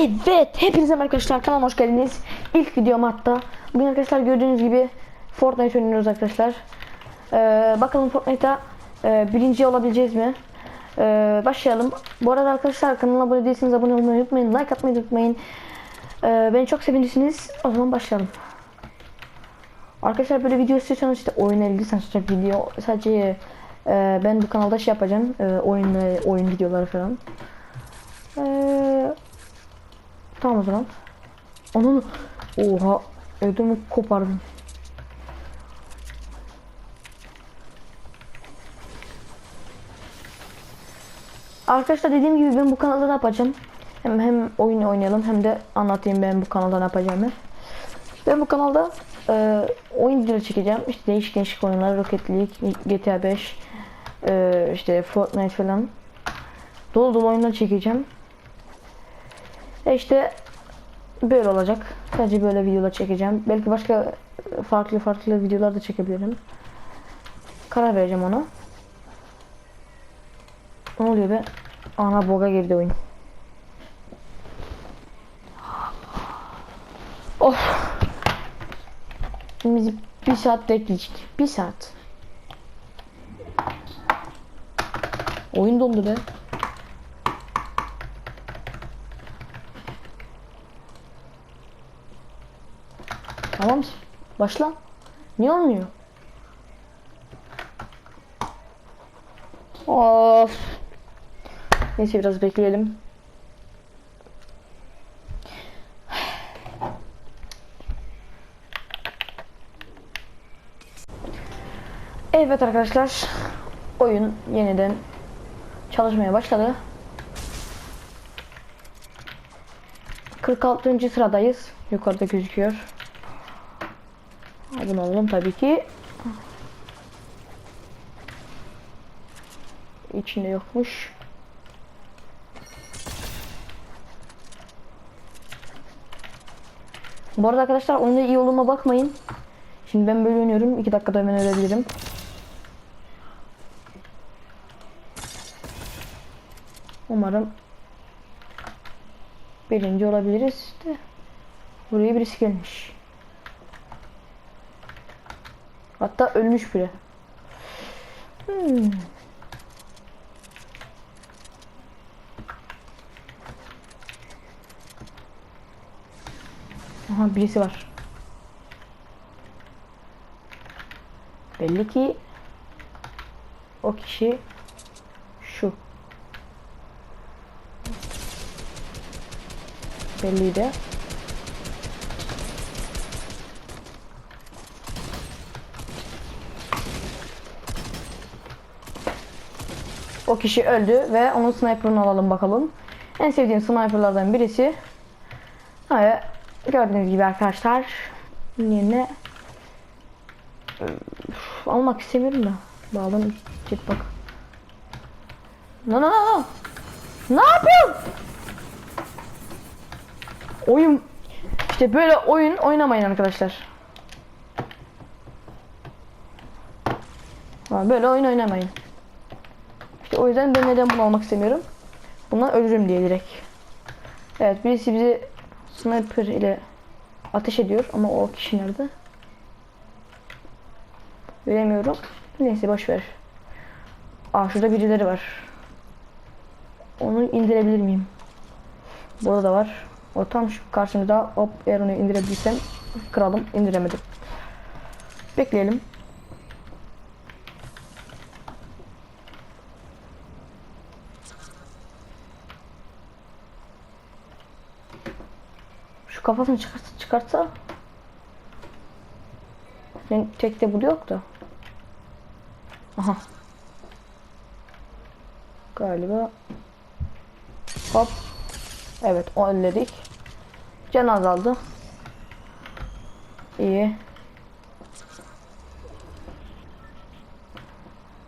Evet, hepinize arkadaşlar. Kanalıma hoş geldiniz. İlk videom hatta. Bugün arkadaşlar gördüğünüz gibi Fortnite oynuyoruz arkadaşlar. Ee, bakalım Fortnite'da e, birinci olabileceğiz mi? Ee, başlayalım. Bu arada arkadaşlar kanala abone değilseniz abone olmayı unutmayın. Like atmayı unutmayın. Ee, beni çok sevindiniz. O zaman başlayalım. Arkadaşlar böyle video istiyorsanız işte oynayabilirsiniz. Sadece video sadece e, ben bu kanalda şey yapacağım. E, oyun ve oyun videoları falan. Eee Tamam o zaman. Onun oha ödümü kopardım. Arkadaşlar dediğim gibi ben bu kanalda ne yapacağım? Hem hem oyun oynayalım hem de anlatayım ben bu kanalda ne yapacağımı. Ben bu kanalda e, oyun videoları çekeceğim. İşte değişik değişik oyunlar, Rocket League, GTA 5, e, işte Fortnite falan. Dolu dolu oyunlar çekeceğim. E işte böyle olacak. Sadece böyle videolar çekeceğim. Belki başka farklı farklı videolar da çekebilirim. Karar vereceğim ona. Ne oluyor be? Ana boga girdi oyun. Of. Bizi bir saat bekleyecek. Bir saat. Oyun dondu be. Tamam. Başla. Niye olmuyor? Of. Neyse biraz bekleyelim. Evet arkadaşlar. Oyun yeniden çalışmaya başladı. 46. sıradayız. Yukarıda gözüküyor. Abone olalım tabii ki. İçinde yokmuş. Bu arada arkadaşlar oyunda iyi oluma bakmayın. Şimdi ben böyle oynuyorum. 2 dakikada hemen ölebilirim. Umarım birinci olabiliriz de. Buraya birisi gelmiş. Hatta ölmüş bile. Hmm. Aha birisi var. Belli ki o kişi şu. Belliydi. O kişi öldü ve onun sniper'ını alalım bakalım. En sevdiğim sniper'lardan birisi. Hayır. Gördüğünüz gibi arkadaşlar. Yerine Üf, almak istemiyorum da. Bağlan git bak. No no no. Ne yapıyorsun? Oyun işte böyle oyun oynamayın arkadaşlar. Böyle oyun oynamayın. O yüzden ben neden bunu almak istemiyorum. Buna ölürüm diye direkt. Evet birisi bizi sniper ile ateş ediyor ama o kişi nerede? Bilemiyorum. Neyse boş ver. Aa şurada birileri var. Onu indirebilir miyim? Burada da var. O tam şu karşımızda. Hop eğer onu indirebilirsem kralım indiremedim. Bekleyelim. Şu kafasını çıkarsa çıkarsa ben tekte bu yok da. Aha. Galiba. Hop. Evet o önledik. Can azaldı. İyi.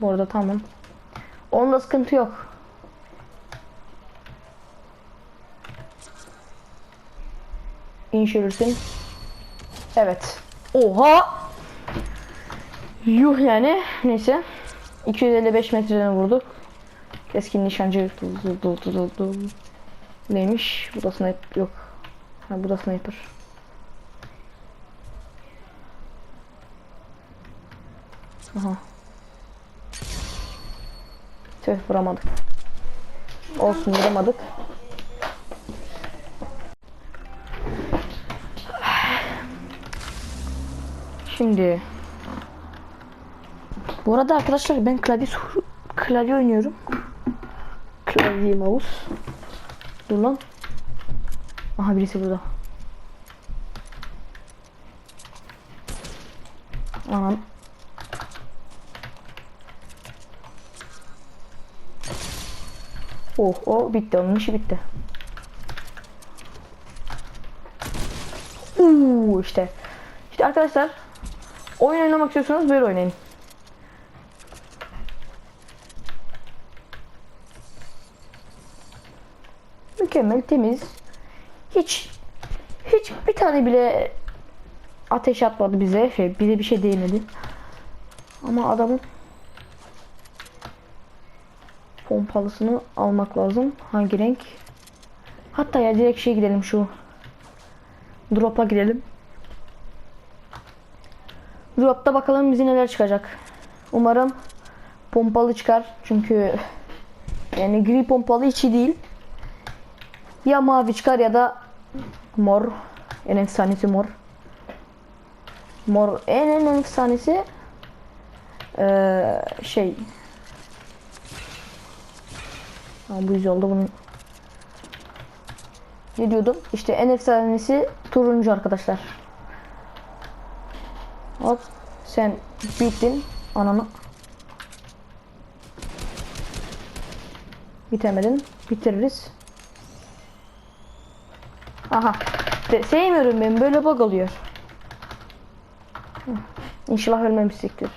Bu arada tamam. Onda sıkıntı yok. İnşürürsün. Evet. Oha! Yuh yani. Neyse. 255 metreden vurduk. Keskin nişancı. Neymiş? Bu da sniper yok. Ha bu da sniper. Aha. Tüh vuramadık. Olsun vuramadık. Şimdi bu arada arkadaşlar ben klavye klavye oynuyorum. Klavye mouse. Dur lan. Aha birisi burada. Anam. Oh o bitti onun işi bitti. Uuu işte. İşte arkadaşlar oyun oynamak istiyorsanız böyle oynayın. Mükemmel temiz. Hiç hiç bir tane bile ateş atmadı bize. Şey, bize bir şey değmedi. Ama adamın pompalısını almak lazım. Hangi renk? Hatta ya direkt şey gidelim şu drop'a gidelim. Drop'ta bakalım bize neler çıkacak. Umarım pompalı çıkar. Çünkü yani gri pompalı hiç iyi değil. Ya mavi çıkar ya da mor. En efsanesi mor. Mor en en efsanesi ee, şey Ha, bu yüz oldu bunun. Ne diyordum? İşte en efsanesi turuncu arkadaşlar. Hop sen bittin ananı. Bitemedin. Bitiririz. Aha. De, sevmiyorum ben. Böyle bug oluyor. İnşallah ölmemişsiktir.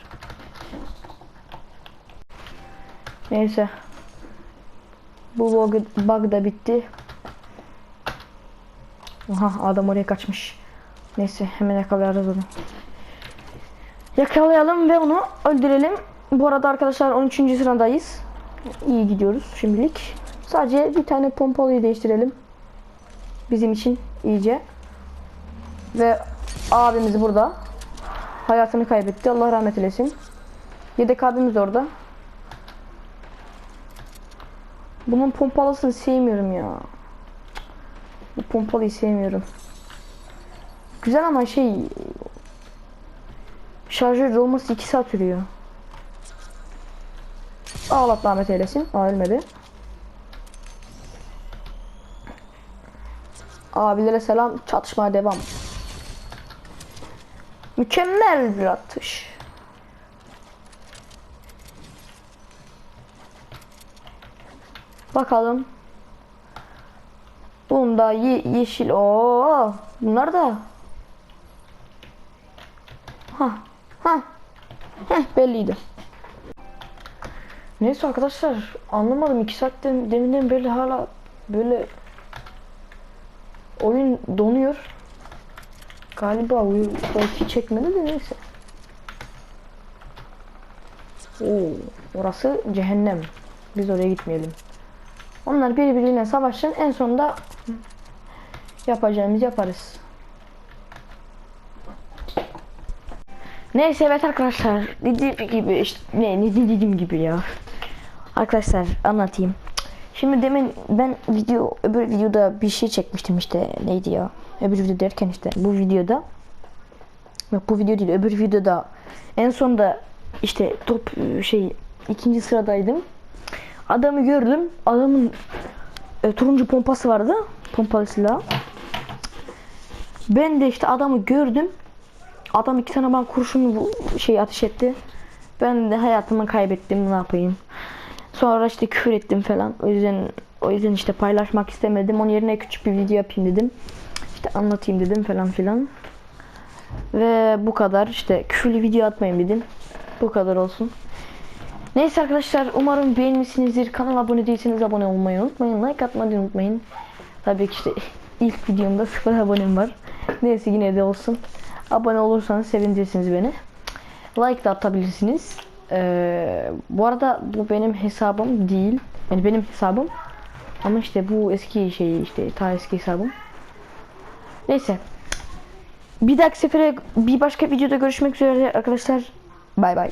Neyse. Bu bug, bug da bitti. Aha adam oraya kaçmış. Neyse hemen yakalayarız onu. Yakalayalım ve onu öldürelim. Bu arada arkadaşlar 13. sıradayız. İyi gidiyoruz şimdilik. Sadece bir tane pompalıyı değiştirelim. Bizim için iyice. Ve abimiz burada. Hayatını kaybetti. Allah rahmet eylesin. Yedek abimiz orada. Bunun pompalısını sevmiyorum ya. Bu pompalıyı sevmiyorum. Güzel ama şey şarjör olması 2 saat sürüyor. Allah rahmet eylesin. Aa ölmedi. Abilere selam. Çatışmaya devam. Mükemmel bir atış. Bakalım. Bunda ye yeşil. Oo, bunlar da. Ha, ha. Heh, belliydi. Neyse arkadaşlar anlamadım 2 saatten deminden beri hala böyle oyun donuyor. Galiba belki çekmedi de neyse. Oo, orası cehennem. Biz oraya gitmeyelim. Onlar birbiriyle savaşın en sonunda yapacağımız yaparız. Neyse evet arkadaşlar dediğim gibi işte ne, ne dediğim gibi ya. Arkadaşlar anlatayım. Şimdi demin ben video öbür videoda bir şey çekmiştim işte neydi ya? Öbür video derken işte bu videoda Yok bu video değil öbür videoda en sonda işte top şey ikinci sıradaydım. Adamı gördüm. Adamın e, turuncu pompası vardı. Pompalı silah. Ben de işte adamı gördüm. Adam iki tane ben kurşun şey ateş etti. Ben de hayatımı kaybettim ne yapayım. Sonra işte küfür ettim falan. O yüzden o yüzden işte paylaşmak istemedim. Onun yerine küçük bir video yapayım dedim. İşte anlatayım dedim falan filan. Ve bu kadar işte küfürlü video atmayayım dedim. Bu kadar olsun. Neyse arkadaşlar umarım beğenmişsinizdir. Kanala abone değilseniz abone olmayı unutmayın. Like atmayı unutmayın. Tabii ki işte ilk videomda sıfır abonem var. Neyse yine de olsun. Abone olursanız sevindirirsiniz beni. Like da atabilirsiniz. Ee, bu arada bu benim hesabım değil. Yani benim hesabım. Ama işte bu eski şey işte ta eski hesabım. Neyse. Bir dahaki sefere bir başka videoda görüşmek üzere arkadaşlar. Bay bay.